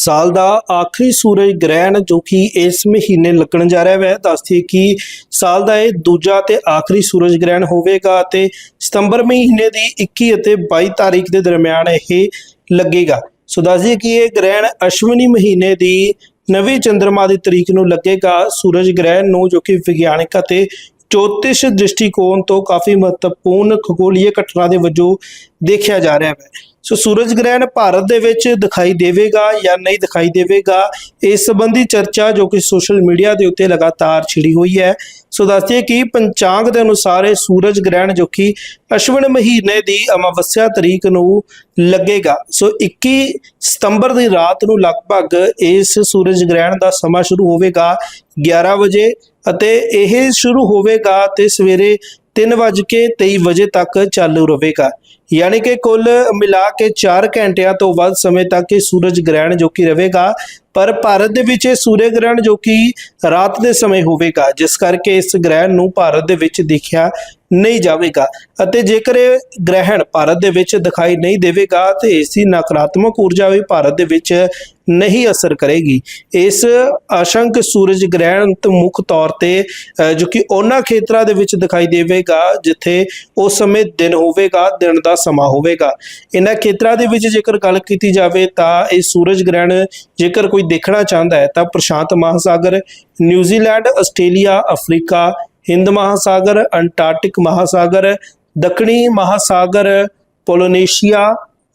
ਸਾਲ ਦਾ ਆਖਰੀ ਸੂਰਜ ਗ੍ਰਹਿਣ ਜੋ ਕਿ ਇਸ ਮਹੀਨੇ ਲੱਗਣ ਜਾ ਰਿਹਾ ਹੈ ਦੱਸਦੀ ਕਿ ਸਾਲ ਦਾ ਇਹ ਦੂਜਾ ਤੇ ਆਖਰੀ ਸੂਰਜ ਗ੍ਰਹਿਣ ਹੋਵੇਗਾ ਤੇ ਸਤੰਬਰ ਮਹੀਨੇ ਦੀ 21 ਅਤੇ 22 ਤਾਰੀਖ ਦੇ ਦਰਮਿਆਨ ਇਹ ਲੱਗੇਗਾ। ਸੋ ਦੱਸਦੀ ਕਿ ਇਹ ਗ੍ਰਹਿਣ ਅਸ਼ਵਨੀ ਮਹੀਨੇ ਦੀ ਨਵੇਂ ਚੰ드ਰਮਾ ਦੀ ਤਰੀਕ ਨੂੰ ਲੱਗੇਗਾ। ਸੂਰਜ ਗ੍ਰਹਿਣ ਨੂੰ ਜੋ ਕਿ ਵਿਗਿਆਨਕ ਅਤੇ ਜੋਤਿਸ਼ ਦ੍ਰਿਸ਼ਟੀਕੋਣ ਤੋਂ ਕਾਫੀ ਮਹੱਤਵਪੂਰਨ ਖਗੋਲੀਏ ਘਟਨਾ ਦੇ ਵਜੋਂ ਦੇਖਿਆ ਜਾ ਰਿਹਾ ਹੈ। ਸੋ ਸੂਰਜ ਗ੍ਰਹਿਣ ਭਾਰਤ ਦੇ ਵਿੱਚ ਦਿਖਾਈ ਦੇਵੇਗਾ ਜਾਂ ਨਹੀਂ ਦਿਖਾਈ ਦੇਵੇਗਾ, ਇਸ ਸੰਬੰਧੀ ਚਰਚਾ ਜੋ ਕਿ ਸੋਸ਼ਲ ਮੀਡੀਆ ਦੇ ਉੱਤੇ ਲਗਾਤਾਰ ਛਿੜੀ ਹੋਈ ਹੈ। ਸੋ ਦੱਸਦੇ ਕਿ ਪੰਚਾਂਗ ਦੇ ਅਨੁਸਾਰ ਇਹ ਸੂਰਜ ਗ੍ਰਹਿਣ ਜੋ ਕਿ ਅਸ਼ਵਨ ਮਹੀਨੇ ਦੀ ਅਮਾਵਸਿਆ ਤਰੀਕ ਨੂੰ ਲੱਗੇਗਾ। ਸੋ 21 ਸਤੰਬਰ ਦੀ ਰਾਤ ਨੂੰ ਲਗਭਗ ਇਸ ਸੂਰਜ ਗ੍ਰਹਿਣ ਦਾ ਸਮਾਂ ਸ਼ੁਰੂ ਹੋਵੇਗਾ 11 ਵਜੇ ਅਤੇ ਇਹ ਸ਼ੁਰੂ ਹੋਵੇਗਾ ਤੇ ਸਵੇਰੇ 3:23 ਵਜੇ ਤੱਕ ਚਾਲੂ ਰਹੇਗਾ। ਯਾਨੀ ਕਿ ਕੁੱਲ ਮਿਲਾ ਕੇ 4 ਘੰਟਿਆਂ ਤੋਂ ਵੱਧ ਸਮੇਂ ਤੱਕ ਇਹ ਸੂਰਜ ਗ੍ਰਹਿਣ ਜੋ ਕਿ ਰਹੇਗਾ। ਪਰ ਭਾਰਤ ਦੇ ਵਿੱਚ ਇਹ ਸੂਰਜ ਗ੍ਰਹਿਣ ਜੋ ਕਿ ਰਾਤ ਦੇ ਸਮੇਂ ਹੋਵੇਗਾ, ਜਿਸ ਕਰਕੇ ਇਸ ਗ੍ਰਹਿਣ ਨੂੰ ਭਾਰਤ ਦੇ ਵਿੱਚ ਦੇਖਿਆ ਨਹੀਂ ਜਾਵੇਗਾ। ਅਤੇ ਜੇਕਰ ਇਹ ਗ੍ਰਹਿਣ ਭਾਰਤ ਦੇ ਵਿੱਚ ਦਿਖਾਈ ਨਹੀਂ ਦੇਵੇਗਾ, ਤੇ ਇਸ ਦੀ ਨਕਾਰਾਤਮਕ ਊਰਜਾ ਵੀ ਭਾਰਤ ਦੇ ਵਿੱਚ ਨਹੀਂ ਅਸਰ ਕਰੇਗੀ। ਇਸ ਆਸ਼ੰਕ ਸੂਰਜ ਗ੍ਰਹਿਣ ਤੇ ਮੁੱਖ ਤੌਰ ਤੇ ਜੋ ਕਿ ਉਹਨਾਂ ਖੇਤਰਾਂ ਦੇ ਵਿੱਚ ਦਿਖਾਈ ਦੇਵੇਗਾ, ਜਿੱਥੇ ਉਸ ਸਮੇਂ ਦਿਨ ਹੋਵੇਗਾ, ਦਿਨ ਦਾ ਸਮਾਂ ਹੋਵੇਗਾ। ਇਹਨਾਂ ਖੇਤਰਾਂ ਦੇ ਵਿੱਚ ਜੇਕਰ ਗੱਲ ਕੀਤੀ ਜਾਵੇ ਤਾਂ ਇਹ ਸੂਰਜ ਗ੍ਰਹਿਣ ਜੇਕਰ ਕੋਈ ਦੇਖਣਾ ਚਾਹੁੰਦਾ ਹੈ ਤਾਂ ਪ੍ਰਸ਼ਾਂਤ ਮਹਾਸਾਗਰ ਨਿਊਜ਼ੀਲੈਂਡ ਆਸਟ੍ਰੇਲੀਆ, ਅਫਰੀਕਾ, ਹਿੰਦ ਮਹਾਸਾਗਰ, ਅੰਟਾਰਕਟਿਕ ਮਹਾਸਾਗਰ, ਦੱਖਣੀ ਮਹਾਸਾਗਰ, ਪੋਲੋਨੇਸ਼ੀਆ,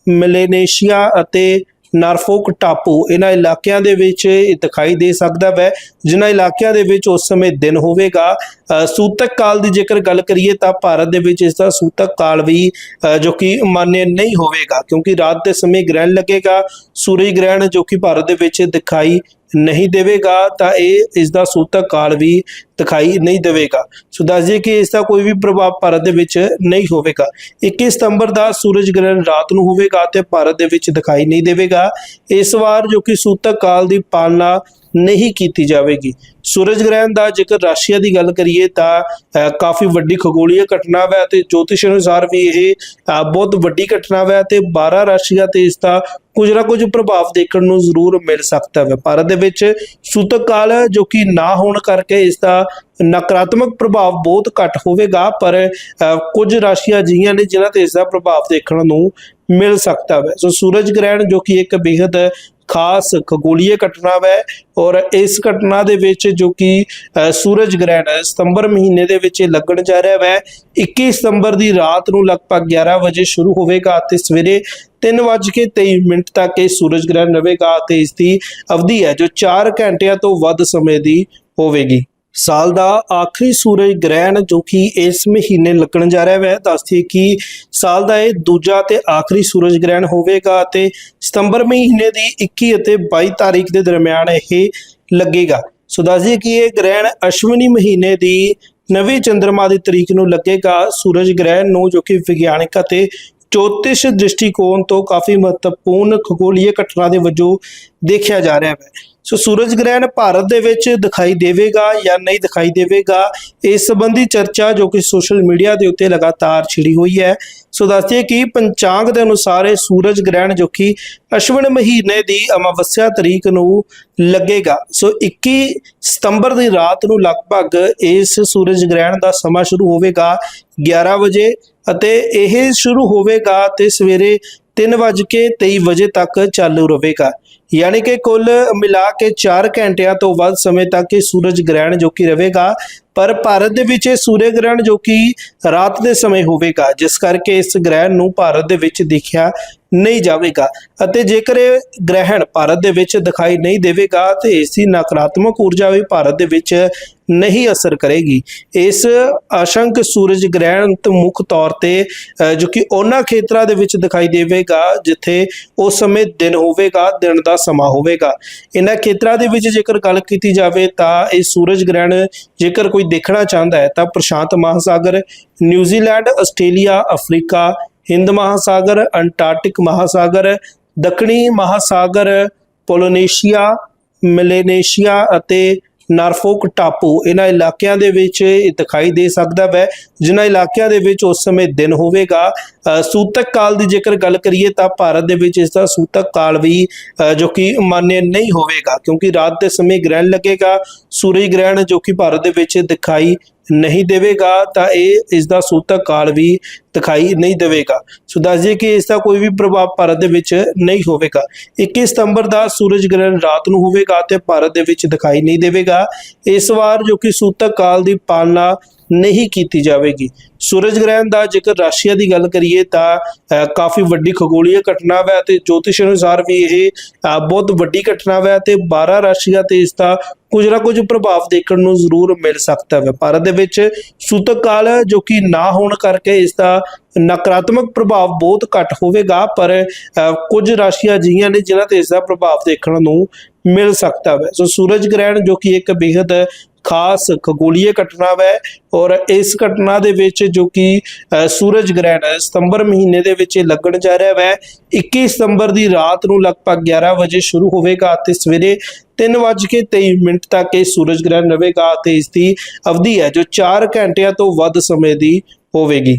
ਮਿਲੇਨੇਸ਼ੀਆ ਅਤੇ ਨਾਰਫੋਕ ਟਾਪੂ ਇਹਨਾਂ ਇਲਾਕਿਆਂ ਦੇ ਵਿੱਚ ਦਿਖਾਈ ਦੇ ਸਕਦਾ ਹੈ ਜਿਨ੍ਹਾਂ ਇਲਾਕਿਆਂ ਦੇ ਵਿੱਚ ਉਸ ਸਮੇਂ ਦਿਨ ਹੋਵੇਗਾ। ਸੂਤਕ ਕਾਲ ਦੀ ਜੇਕਰ ਗੱਲ ਕਰੀਏ ਤਾਂ ਭਾਰਤ ਦੇ ਵਿੱਚ ਇਸ ਦਾ ਸੂਤਕ ਕਾਲ ਵੀ ਅ, ਜੋ ਕਿ ਮਾਨਯ ਨਹੀਂ ਹੋਵੇਗਾ ਕਿਉਂਕਿ ਰਾਤ ਦੇ ਸਮੇਂ ਗ੍ਰਹਿਣ ਲੱਗੇਗਾ ਸੂਰਜ ਗ੍ਰਹਿਣ ਜੋ ਕਿ ਭਾਰਤ ਦੇ ਵਿੱਚ ਦਿਖਾਈ ਨਹੀਂ ਦੇਵੇਗਾ ਤਾਂ ਇਹ ਇਸ ਦਾ ਸੂਤਕ ਕਾਲ ਵੀ ਦਿਖਾਈ ਨਹੀਂ ਦੇਵੇਗਾ। ਸੋ ਦੱਸ ਦਈਏ ਕਿ ਇਸ ਦਾ ਕੋਈ ਵੀ ਪ੍ਰਭਾਵ ਭਾਰਤ ਦੇ ਵਿੱਚ ਨਹੀਂ ਹੋਵੇਗਾ। 21 ਸਤੰਬਰ ਦਾ ਸੂਰਜ ਗ੍ਰਹਿਣ ਰਾਤ ਨੂੰ ਹੋਵੇਗਾ ਤੇ ਭਾਰਤ ਦੇ ਵਿੱਚ ਦਿਖਾਈ ਨਹੀਂ ਦੇਵੇਗਾ। ਇਸ ਵਾਰ ਜੋ ਕਿ ਸੂਤਕ ਕਾਲ ਦੀ ਪਾਲਣਾ ਨਹੀਂ ਕੀਤੀ ਜਾਵੇਗੀ। ਸੂਰਜ ਗ੍ਰਹਿਣ ਦਾ ਜੇਕਰ ਰਾਸ਼ੀਆ ਦੀ ਗੱਲ ਕਰੀਏ ਤਾਂ ਕਾਫੀ ਵੱਡੀ ਖਗੋਲੀ ਘਟਨਾ ਹੈ ਤੇ ਜੋਤਿਸ਼ ਅਨੁਸਾਰ ਵੀ ਇਹ ਬਹੁਤ ਵੱਡੀ ਘਟਨਾ ਹੈ ਤੇ 12 ਰਾਸ਼ੀਆਂ ਤੇ ਇਸ ਦਾ ਕੁਝ ਨਾ ਕੁਝ ਪ੍ਰਭਾਵ ਦੇਖਣ ਨੂੰ ਜ਼ਰੂਰ ਮਿਲ ਸਕਦਾ ਹੈ ਭਾਰਤ ਦੇ ਵਿੱਚ ਸੂਤਕ ਕਾਲ ਜੋ ਕਿ ਨਾ ਹੋਣ ਕਰਕੇ ਇਸ ਦਾ ਨਕਾਰਾਤਮਕ ਪ੍ਰਭਾਵ ਬਹੁਤ ਘੱਟ ਹੋਵੇਗਾ, ਪਰ ਕੁਝ ਰਾਸ਼ੀਆਂ ਜੀਆਂ ਨੇ ਜਿਨ੍ਹਾਂ ਤੇ ਇਸ ਦਾ ਪ੍ਰਭਾਵ ਦੇਖਣ ਨੂੰ ਮਿਲ ਸਕਦਾ ਹੈ ਸੋ ਸੂਰਜ ਗ੍ਰਹਿਣ ਜੋ ਕਿ ਇੱਕ ਬੇहद ਖਾਸ ਖਗੋਲੀਏ ਘਟਨਾ ਹੈ ਔਰ ਇਸ ਘਟਨਾ ਦੇ ਵਿੱਚ ਜੋ ਕਿ ਸੂਰਜ ਗ੍ਰਹਿਣ ਹੈ, ਸਤੰਬਰ ਮਹੀਨੇ ਦੇ ਵਿੱਚ ਇਹ ਲੱਗਣ ਜਾ ਰਿਹਾ ਹੈ 21 ਸਤੰਬਰ ਦੀ ਰਾਤ ਨੂੰ ਲਗਭਗ 11 ਵਜੇ ਸ਼ੁਰੂ ਹੋਵੇਗਾ ਤੇ ਸਵੇਰੇ 3:23 ਮਿੰਟ ਤੱਕ ਇਹ ਸੂਰਜ ਗ੍ਰਹਿਣ ਰਹੇਗਾ ਤੇ ਇਸ ਦੀ ਅਵਧੀ ਹੈ ਜੋ 4 ਘੰਟਿਆਂ ਤੋਂ ਵੱਧ ਸਮੇਂ ਦੀ ਹੋਵੇਗੀ। ਸਾਲ ਦਾ ਆਖਰੀ ਸੂਰਜ ਗ੍ਰਹਿਣ ਜੋ ਕਿ ਇਸ ਮਹੀਨੇ ਲੱਗਣ ਜਾ ਰਿਹਾ ਹੈ ਦੱਸਦੀ ਕਿ ਸਾਲ ਦਾ ਇਹ ਦੂਜਾ ਤੇ ਆਖਰੀ ਸੂਰਜ ਗ੍ਰਹਿਣ ਹੋਵੇਗਾ ਤੇ ਸਤੰਬਰ ਮਹੀਨੇ ਦੀ 21 ਅਤੇ 22 ਤਾਰੀਖ ਦੇ ਦਰਮਿਆਨ ਇਹ ਲੱਗੇਗਾ। ਸੋ ਦੱਸਦੀ ਕਿ ਇਹ ਗ੍ਰਹਿਣ ਅਸ਼ਵਨੀ ਮਹੀਨੇ ਦੀ ਨਵੇਂ ਚੰ드ਰਮਾ ਦੀ ਤਰੀਕ ਨੂੰ ਲੱਗੇਗਾ। ਸੂਰਜ ਗ੍ਰਹਿਣ ਨੂੰ ਜੋ ਕਿ ਵਿਗਿਆਨਕ ਅਤੇ ਜੋਤਿਸ਼ ਦ੍ਰਿਸ਼ਟੀਕੋਣ ਤੋਂ ਕਾਫੀ ਮਹੱਤਵਪੂਰਨ ਖਗੋਲੀय ਘਟਨਾ ਦੇ ਵਜੋਂ ਦੇਖਿਆ ਜਾ ਰਿਹਾ ਹੈ ਸੋ ਸੂਰਜ ਗ੍ਰਹਿਣ ਭਾਰਤ ਦੇ ਵਿੱਚ ਦਿਖਾਈ ਦੇਵੇਗਾ ਜਾਂ ਨਹੀਂ ਦਿਖਾਈ ਦੇਵੇਗਾ, ਇਸ ਸੰਬੰਧੀ ਚਰਚਾ ਜੋ ਕਿ ਸੋਸ਼ਲ ਮੀਡੀਆ ਦੇ ਉੱਤੇ ਲਗਾਤਾਰ ਛਿੜੀ ਹੋਈ ਹੈ। ਸੋ ਦੱਸਦੇ ਕਿ ਪੰਚਾਂਗ ਦੇ ਅਨੁਸਾਰ ਇਹ ਸੂਰਜ ਗ੍ਰਹਿਣ ਜੋ ਕਿ ਅਸ਼ਵਨ ਮਹੀਨੇ ਦੀ ਅਮਾਵਸਿਆ ਤਰੀਕ ਨੂੰ ਲੱਗੇਗਾ। ਸੋ 21 ਸਤੰਬਰ ਦੀ ਰਾਤ ਨੂੰ ਲਗਭਗ ਇਸ ਸੂਰਜ ਗ੍ਰਹਿਣ ਦਾ ਸਮਾਂ ਸ਼ੁਰੂ ਹੋਵੇਗਾ 11 ਵਜੇ ਅਤੇ ਇਹ ਸ਼ੁਰੂ ਹੋਵੇਗਾ ਤੇ ਸਵੇਰੇ 3:23 ਵਜੇ ਤੱਕ ਚਾਲੂ ਰਹੇਗਾ। ਯਾਨੀ ਕਿ ਕੁੱਲ ਮਿਲਾ ਕੇ 4 ਘੰਟਿਆਂ ਤੋਂ ਵੱਧ ਸਮੇਂ ਤੱਕ ਇਹ ਸੂਰਜ ਗ੍ਰਹਿਣ ਜੋ ਕਿ ਰਹੇਗਾ। ਪਰ ਭਾਰਤ ਦੇ ਵਿੱਚ ਇਹ ਸੂਰਜ ਗ੍ਰਹਿਣ ਜੋ ਕਿ ਰਾਤ ਦੇ ਸਮੇਂ ਹੋਵੇਗਾ, ਜਿਸ ਕਰਕੇ ਇਸ ਗ੍ਰਹਿਣ ਨੂੰ ਭਾਰਤ ਦੇ ਵਿੱਚ ਦੇਖਿਆ ਨਹੀਂ ਜਾਵੇਗਾ। ਅਤੇ ਜੇਕਰ ਇਹ ਗ੍ਰਹਿਣ ਭਾਰਤ ਦੇ ਵਿੱਚ ਦਿਖਾਈ ਨਹੀਂ ਦੇਵੇਗਾ, ਤੇ ਇਸ ਦੀ ਨਕਾਰਾਤਮਕ ਊਰਜਾ ਵੀ ਭਾਰਤ ਦੇ ਵਿੱਚ ਨਹੀਂ ਅਸਰ ਕਰੇਗੀ। ਇਸ ਆਸ਼ੰਕ ਸੂਰਜ ਗ੍ਰਹਿਣ ਤੇ ਮੁੱਖ ਤੌਰ ਤੇ ਜੋ ਕਿ ਉਹਨਾਂ ਖੇਤਰਾਂ ਦੇ ਵਿੱਚ ਦਿਖਾਈ ਦੇਵੇਗਾ, ਜਿੱਥੇ ਉਸ ਸਮੇਂ ਦਿਨ ਹੋਵੇਗਾ, ਦਿਨ ਦਾ ਸਮਾਂ ਹੋਵੇਗਾ। ਇਹਨਾਂ ਖੇਤਰਾਂ ਦੇ ਵਿੱਚ ਜੇਕਰ ਗੱਲ ਕੀਤੀ ਜਾਵੇ ਤਾਂ ਇਹ ਸੂਰਜ ਗ੍ਰਹਿਣ ਜੇਕਰ ਕੋਈ ਦੇਖਣਾ ਚਾਹੁੰਦਾ ਹੈ ਤਾਂ ਪ੍ਰਸ਼ਾਂਤ ਮਹਾਸਾਗਰ, ਨਿਊਜ਼ੀਲੈਂਡ, ਆਸਟ੍ਰੇਲੀਆ, ਅਫਰੀਕਾ, ਹਿੰਦ ਮਹਾਸਾਗਰ, ਅੰਟਾਰਕਟਿਕ ਮਹਾਸਾਗਰ, ਦੱਖਣੀ ਮਹਾਸਾਗਰ, ਪੋਲੋਨੇਸ਼ੀਆ, ਮਿਲੇਨੇਸ਼ੀਆ ਅਤੇ ਨਾਰਫੋਕ ਟਾਪੂ ਇਹਨਾਂ ਇਲਾਕਿਆਂ ਦੇ ਵਿੱਚ ਦਿਖਾਈ ਦੇ ਸਕਦਾ ਹੈ ਜਿਨ੍ਹਾਂ ਇਲਾਕਿਆਂ ਦੇ ਵਿੱਚ ਉਸ ਸਮੇਂ ਦਿਨ ਹੋਵੇਗਾ। ਸੂਤਕ ਕਾਲ ਦੀ ਜੇਕਰ ਗੱਲ ਕਰੀਏ ਤਾਂ ਭਾਰਤ ਦੇ ਵਿੱਚ ਇਸ ਦਾ ਸੂਤਕ ਕਾਲ ਵੀ ਜੋ ਕਿ ਮਾਨਯ ਨਹੀਂ ਹੋਵੇਗਾ, ਕਿਉਂਕਿ ਰਾਤ ਦੇ ਸਮੇਂ ਗ੍ਰਹਿਣ ਲੱਗੇਗਾ, ਸੂਰਜ ਗ੍ਰਹਿਣ ਜੋ ਕਿ ਭਾਰਤ ਦੇ ਵਿੱਚ ਦਿਖਾਈ ਨਹੀਂ ਦੇਵੇਗਾ, ਤਾਂ ਇਹ ਇਸ ਦਾ ਸੂਤਕ ਕਾਲ ਵੀ ਦਿਖਾਈ ਨਹੀਂ ਦੇਵੇਗਾ। ਸੋ ਦੱਸ ਕਿ ਇਸ ਦਾ ਕੋਈ ਵੀ ਪ੍ਰਭਾਵ ਭਾਰਤ ਦੇ ਵਿੱਚ ਨਹੀਂ ਹੋਵੇਗਾ। 21 ਸਤੰਬਰ ਦਾ ਸੂਰਜ ਗ੍ਰਹਿਣ ਰਾਤ ਨੂੰ ਹੋਵੇਗਾ ਤੇ ਭਾਰਤ ਦੇ ਵਿੱਚ ਦਿਖਾਈ ਨਹੀਂ ਦੇਵੇਗਾ। ਇਸ ਵਾਰ ਜੋ ਕਿ ਸੂਤਕ ਕਾਲ ਦੀ ਪਾਲਣਾ ਨਹੀਂ ਕੀਤੀ ਜਾਵੇਗੀ। ਸੂਰਜ ਗ੍ਰਹਿਣ ਦਾ ਜੇਕਰ ਰਾਸ਼ੀਆ ਦੀ ਗੱਲ ਕਰੀਏ ਤਾਂ ਕਾਫੀ ਵੱਡੀ ਖਗੋਲੀਏ ਘਟਨਾ ਹੈ ਤੇ ਜੋਤਿਸ਼ ਅਨੁਸਾਰ ਵੀ ਇਹ ਬਹੁਤ ਵੱਡੀ ਘਟਨਾ ਹੈ ਤੇ 12 ਰਾਸ਼ੀਆਂ ਤੇ ਇਸ ਦਾ ਕੁਝ ਨਾ ਕੁਝ ਪ੍ਰਭਾਵ ਦੇਖਣ ਨੂੰ ਜ਼ਰੂਰ ਮਿਲ ਸਕਦਾ ਹੈ ਭਾਰਤ ਦੇ ਵਿੱਚ ਸੂਤਕ ਕਾਲ ਜੋ ਕਿ ਨਾ ਹੋਣ ਕਰਕੇ ਇਸ ਦਾ ਨਕਾਰਾਤਮਕ ਪ੍ਰਭਾਵ ਬਹੁਤ ਘੱਟ ਹੋਵੇਗਾ, ਪਰ ਕੁਝ ਰਾਸ਼ੀਆਂ ਜੀਆਂ ਨੇ ਜਿਨ੍ਹਾਂ ਤੇ ਇਸ ਦਾ ਪ੍ਰਭਾਵ ਦੇਖਣ ਨੂੰ ਮਿਲ ਸਕਦਾ ਹੈ ਸੋ ਸੂਰਜ ਗ੍ਰਹਿਣ ਜੋ ਕਿ ਇੱਕ ਬੇहद ਖਾਸ ਖਗੋਲੀਏ ਘਟਨਾ ਹੈ ਔਰ ਇਸ ਘਟਨਾ ਦੇ ਵਿੱਚ ਜੋ ਕਿ ਸੂਰਜ ਗ੍ਰਹਿਣ ਸਤੰਬਰ ਮਹੀਨੇ ਦੇ ਵਿੱਚ ਇਹ ਲੱਗਣ ਜਾ ਰਿਹਾ ਹੈ 21 ਸਤੰਬਰ ਦੀ ਰਾਤ ਨੂੰ ਲਗਭਗ 11 ਵਜੇ ਸ਼ੁਰੂ ਹੋਵੇਗਾ ਅਤੇ ਸਵੇਰੇ 3:23 ਮਿੰਟ ਤੱਕ ਇਹ ਸੂਰਜ ਗ੍ਰਹਿਣ ਰਹੇਗਾ ਤੇ ਇਸ ਦੀ ਅਵਧੀ ਹੈ, ਜੋ 4 ਘੰਟਿਆਂ ਤੋਂ ਵੱਧ ਸਮੇਂ ਦੀ ਹੋਵੇਗੀ।